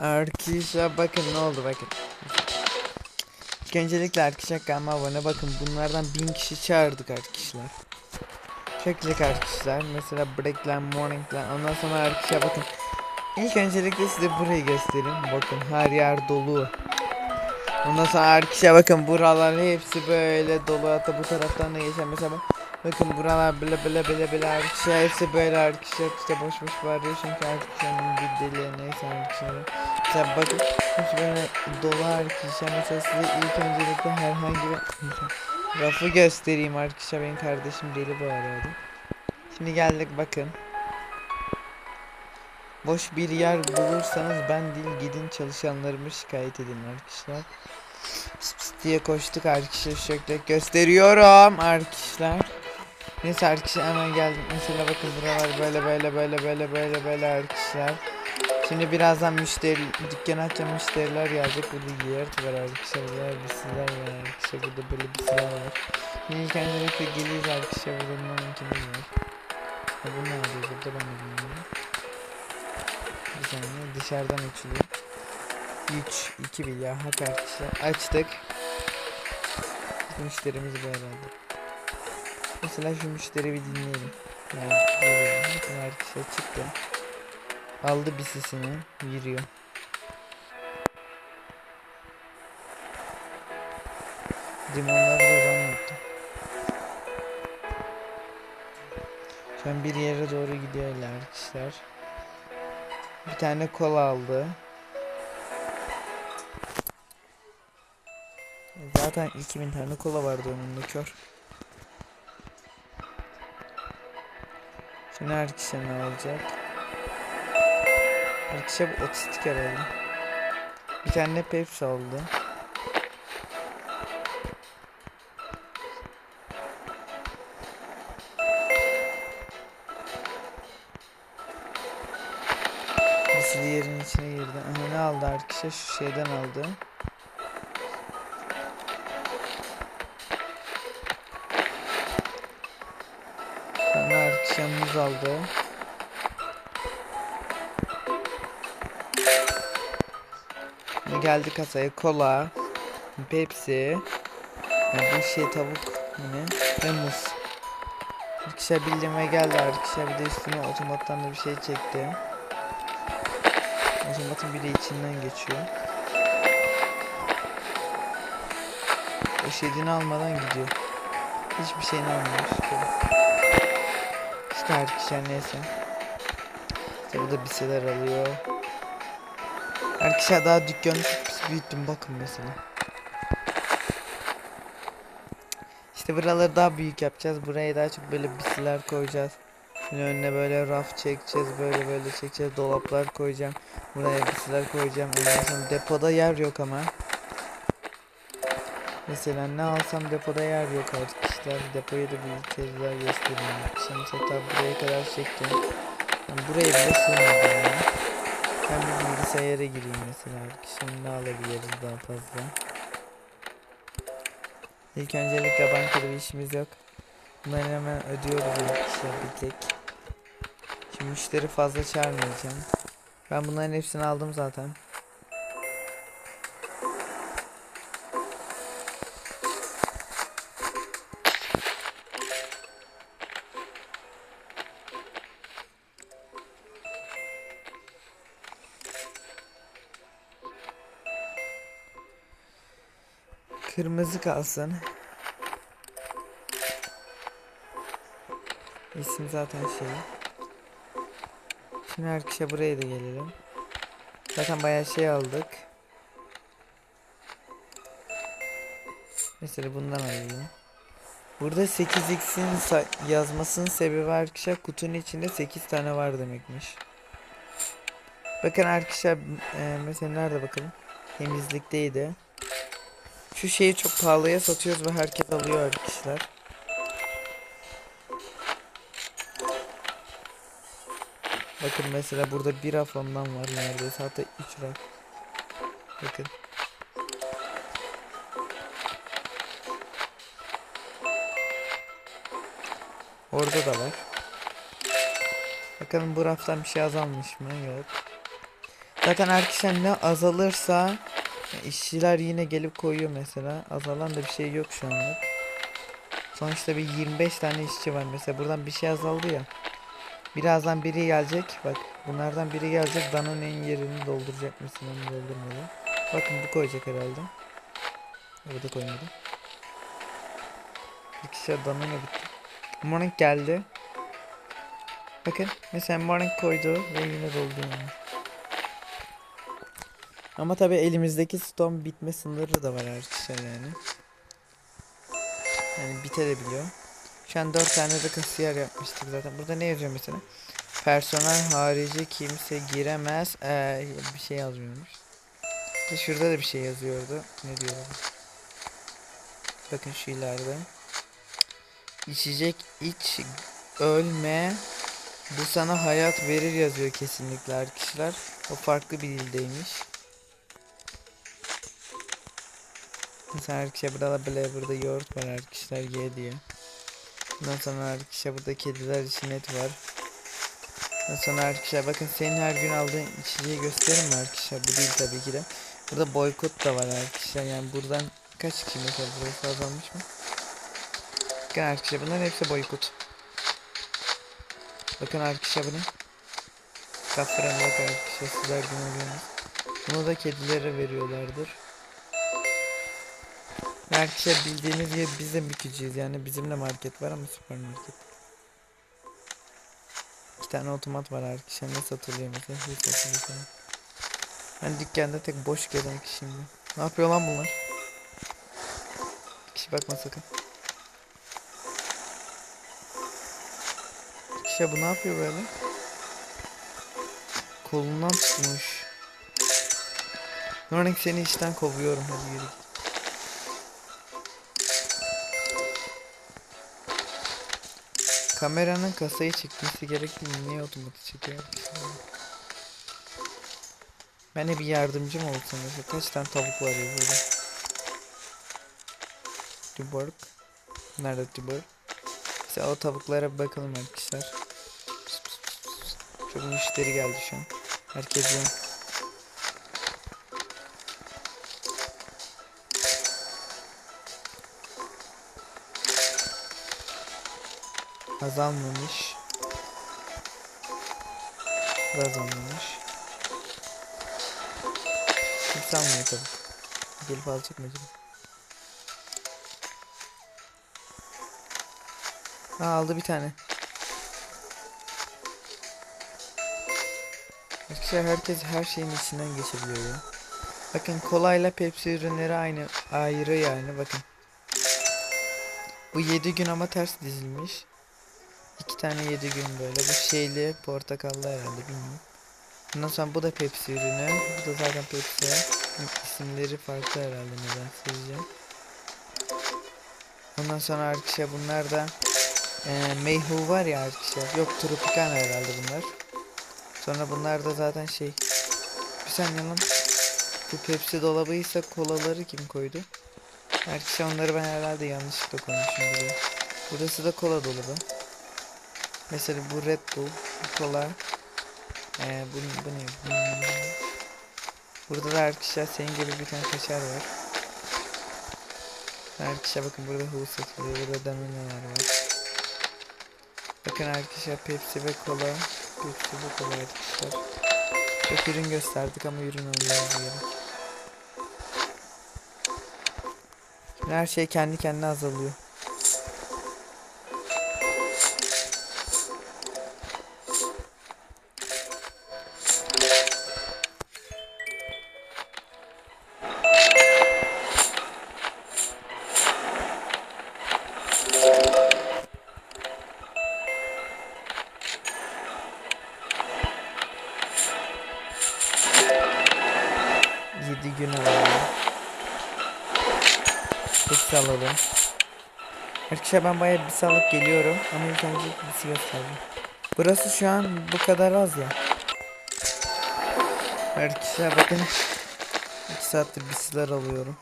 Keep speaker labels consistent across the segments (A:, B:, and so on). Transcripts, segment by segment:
A: Arkadaşlar bakın ne oldu bakın. İlk öncelikle arkadaşlar kanalıma abone bakın bunlardan bin kişi çağırdık arkadaşlar. Güzel arkadaşlar. Mesela breakler, morningler ondan sonra arkadaşlar bakın. İlk öncelikle size burayı göstereyim. Bakın her yer dolu. Ondan sonra arkadaşlar bakın buralar hepsi böyle dolu. Hatta bu taraftan da geçen mesela bak. Bakın buralar böyle böyle böyle böyle arkadaşlar hepsi böyle arkadaşlar işte boş boş bağırıyor çünkü arkadaşlar bir deli neyse arkadaşlar. Mesela bakın hiç böyle dolu arkadaşlar mesela size ilk öncelikle herhangi bir rafı göstereyim arkadaşlar benim kardeşim deli bu arada. Şimdi geldik bakın. Boş bir yer bulursanız ben değil gidin çalışanlarımı şikayet edin arkadaşlar. Pıs pıs diye koştuk arkadaşlar şöyle gösteriyorum arkadaşlar. Neyse arkadaşlar hemen geldik mesela bakın buralar böyle böyle böyle böyle böyle böyle arkadaşlar. Şimdi birazdan müşteri dükkan açacağım müşteriler gelecek burada yer var arkadaşlar burada bir silah var arkadaşlar burada böyle bir silah var. Şimdi ilk öncelikle geliyoruz arkadaşlar burada numaramkimiz var. Ha bu ne oluyor burada ben de bilmiyorum. Bir saniye dışarıdan açılıyor. 3 2 1 ya hak arkadaşlar açtık. Müşterimiz bu herhalde. Mesela şu müşteri bir dinleyelim. Yani arkadaşlar çıktı. Aldı bisisini yürüyor. Limonları da ben yaptım. Şu an bir yere doğru gidiyorlar arkadaşlar. Bir tane kola aldı. Zaten 2000 tane kola vardı önünde kör. Şimdi herkese ne alacak? Herkese bu otistik herhalde. Bir tane Pepsi aldı. Birisi diğerinin içine girdi. Aha ne aldı arkadaşlar? Şu şeyden aldı. Arkadaşlar muz aldı. Şimdi geldi kasaya kola, Pepsi, yani bu şey tavuk yine ve muz. Arkadaşlar bildiğime geldi arkadaşlar bir de üstüne otomattan da bir şey çekti. Otomatın biri içinden geçiyor. O şeyini almadan gidiyor. Hiçbir şeyini almamış. İşte neyse. İşte bu da bir şeyler alıyor. Arkadaşlar daha dükkanı büyüttüm bakın mesela. İşte buraları daha büyük yapacağız. Buraya daha çok böyle bisiler koyacağız. Şimdi önüne böyle raf çekeceğiz. Böyle böyle çekeceğiz. Dolaplar koyacağım. Buraya bisiler koyacağım. Ondan sonra depoda yer yok ama. Mesela ne alsam depoda yer yok arkadaşlar. Depoyu da bir daha göstereyim. Şimdi mesela buraya kadar çektim. Yani buraya bile sığmadı yani. Ben bir bilgisayara gireyim mesela. Şimdi ne alabiliriz daha fazla. İlk öncelikle bankada bir işimiz yok. Bunları hemen ödüyoruz arkadaşlar bir tek. Şimdi müşteri fazla çağırmayacağım. Ben bunların hepsini aldım zaten. Kırmızı kalsın. İsim zaten şey. Şimdi arkadaşlar buraya da gelelim. Zaten bayağı şey aldık. Mesela bundan alayım. Burada 8x'in sa- yazmasının sebebi arkadaşlar kutunun içinde 8 tane var demekmiş. Bakın arkadaşlar e, mesela nerede bakalım. Temizlikteydi. Şu şeyi çok pahalıya satıyoruz ve herkes alıyor arkadaşlar. Bakın mesela burada bir raf var neredeyse hatta 3 raf. Bakın. Orada da var. Bakalım bu raftan bir şey azalmış mı? Yok. Zaten arkadaşlar ne azalırsa işçiler yine gelip koyuyor mesela. Azalan da bir şey yok şu anlık. Sonuçta bir 25 tane işçi var. Mesela buradan bir şey azaldı ya. Birazdan biri gelecek. Bak bunlardan biri gelecek. Danone'nin yerini dolduracak mesela onu doldurmadı. Bakın bu koyacak herhalde. Bu da koymadı. Bir kişi Danone bitti. Morning geldi. Bakın mesela Morning koydu ve yine doldu yani. Ama tabi elimizdeki stone bitme sınırı da var arkadaşlar yani. Yani bitebiliyor. Şu an 4 tane de kasiyer yapmıştık zaten. Burada ne yazıyor mesela? Personel harici kimse giremez. Ee, bir şey yazmıyormuş. İşte şurada da bir şey yazıyordu. Ne diyor? Bakın şu ileride. İçecek iç ölme bu sana hayat verir yazıyor kesinlikle arkadaşlar. O farklı bir dildeymiş. Mesela arkadaşlar burada da böyle burada yoğurt var arkadaşlar ye diye. Ondan sonra arkadaşlar burada kediler için et var. Ondan sonra arkadaşlar bakın senin her gün aldığın içeceği göstereyim mi arkadaşlar? Bu değil tabii ki de. Burada boykot da var arkadaşlar. Yani buradan kaç kişi mesela burası azalmış mı? Bakın arkadaşlar bunların hepsi boykot. Bakın arkadaşlar bunu. Kafra bak arkadaşlar sizler gün oluyorsunuz. Bunu da kedilere veriyorlardır. Arkadaşlar bildiğiniz gibi biz de mülkücüyüz yani bizim de market var ama süpermarket. İki tane otomat var arkadaşlar ne satılıyor mesela ne satılıyor. Ben dükkanda tek boş gezen kişiyim ben. Ne yapıyor lan bunlar? Kişi bakma sakın. Kişi bu ne yapıyor böyle? Kolundan tutmuş. Nornik seni işten kovuyorum hadi yürü git. Kameranın kasayı çekmesi gerektiğini niye otomatik çekiyor? Ben de bir yardımcım olsam mesela kaç tane tavuk var ya burada. Tuborg. Nerede Tuborg? Mesela o tavuklara bakalım arkadaşlar. Çok müşteri geldi şu an. Herkes yan. Azalmamış. Azalmamış. Kimse almıyor tabii. Gelip alacak mı? Aa, aldı bir tane. Arkadaşlar herkes her şeyin içinden geçebiliyor ya. Bakın kolayla Pepsi ürünleri aynı ayrı yani bakın. Bu 7 gün ama ters dizilmiş. İki tane 7 gün böyle. Bu şeyli portakallı herhalde bilmiyorum. Ondan sonra bu da Pepsi ürünü. Bu da zaten Pepsi. İsimleri farklı herhalde neden sizce? Ondan sonra arkadaşlar bunlar da e, Mayhu var ya arkadaşlar. Yok Tropicana herhalde bunlar. Sonra bunlar da zaten şey. Bir saniye lan. Bu Pepsi dolabıysa kolaları kim koydu? Arkadaşlar onları ben herhalde yanlışlıkla koymuşum. Burası da kola dolabı. Mesela bu Red Bull, bu kola. Ee, bu, bu ne? Hmm. Burada da arkadaşlar senin gibi bir tane kaşar var. Arkadaşlar bakın burada hulu satılıyor. Burada danoneler var. Bakın arkadaşlar Pepsi ve kola. Pepsi ve kola arkadaşlar. Çok ürün gösterdik ama ürün gerek. Şimdi her şey kendi kendine azalıyor. Gün alalım. Peki alalım. Arkadaşlar ben bayağı bir sağlık geliyorum ama ilk önce bir şey göstereyim. Burası şu an bu kadar az ya. Arkadaşlar bakın. 2 saattir bir siler alıyorum.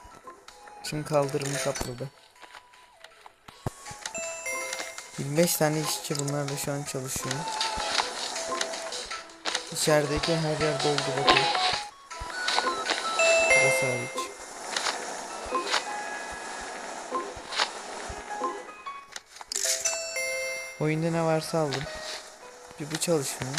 A: Şimdi kaldırımı kapladı. 25 tane işçi bunlar da şu an çalışıyor. İçerideki her yer doldu hariç. Oyunda ne varsa aldım. Bir bu çalışmıyor.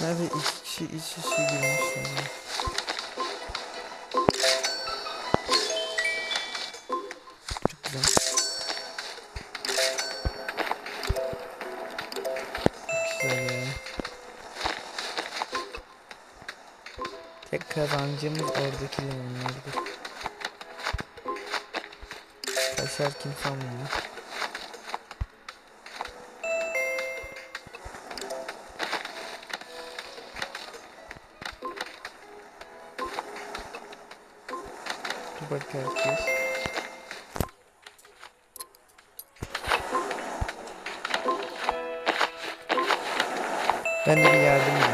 A: Nerede iki kişi iç içe girmişler kazancımız oradaki limonlardır. Kaşar kimse almıyor. Dur bak herkes. Ben de bir yardım edeyim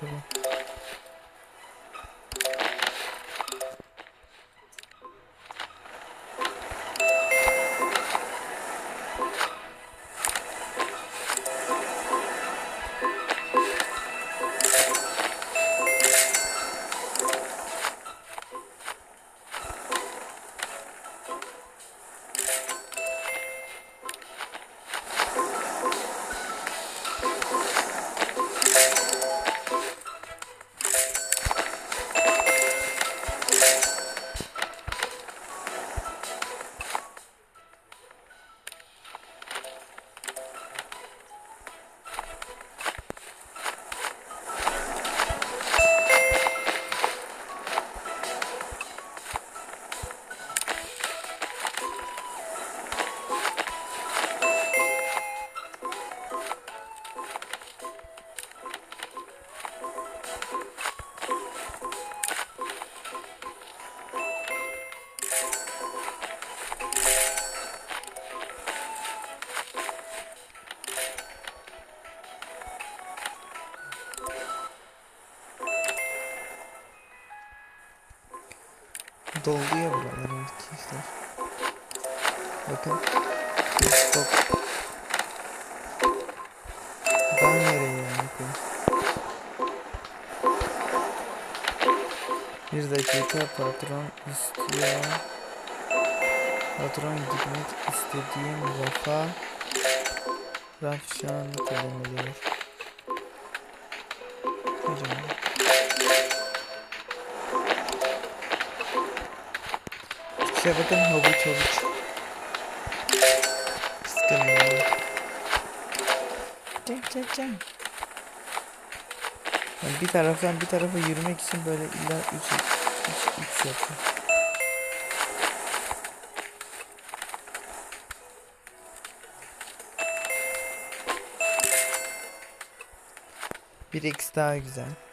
A: Cool. Doldu ya buralar arkadaşlar. Bakın. Stop. Daha nereye yani koyayım? Bir dakika patron istiyor. Patron gitmek istediğim rafa raf şu anda kullanılıyor. Hocam. Şuraya bakın havuç havuç. Kıskanıyor. Cem cem cem. Yani bir taraftan bir tarafa yürümek için böyle illa 3 3 3 yapıyor. Bir x daha güzel.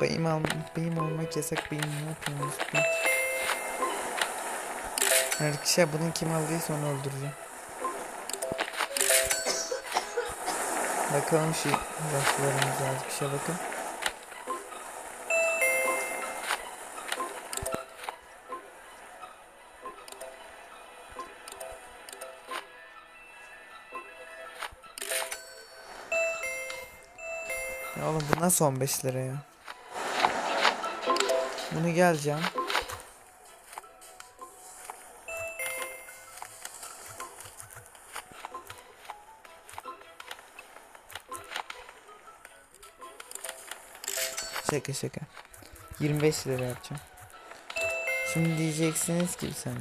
A: Bayım, al bayım olmak yasak bayım ne yapıyorsunuz? Arkadaşlar bunu kim aldıysa onu öldüreceğim. Bakalım şu raflarımıza arkadaşlar bakın. Ya oğlum bu nasıl 15 lira ya? Bunu geleceğim. Şaka şaka. 25 lira yapacağım. Şimdi diyeceksiniz ki sen.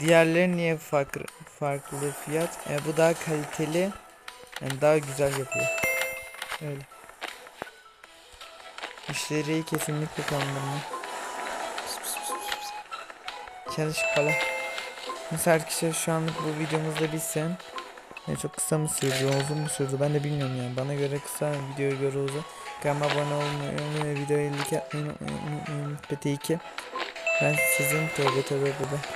A: Diğerleri niye farklı farklı fiyat? E, bu daha kaliteli. Yani daha güzel yapıyor. Öyle. Müşteriyi kesinlikle kandırma. Çalış kala. Mesela arkadaşlar şu anlık bu videomuzda bitsin. Yani çok kısa mı sürdü, uzun mu sürdü ben de bilmiyorum yani. Bana göre kısa, videoya göre uzun. Kanalıma abone olmayı, ve videoya like atmayı unutmayın. PT2. Ben sizin tövbe tövbe baba.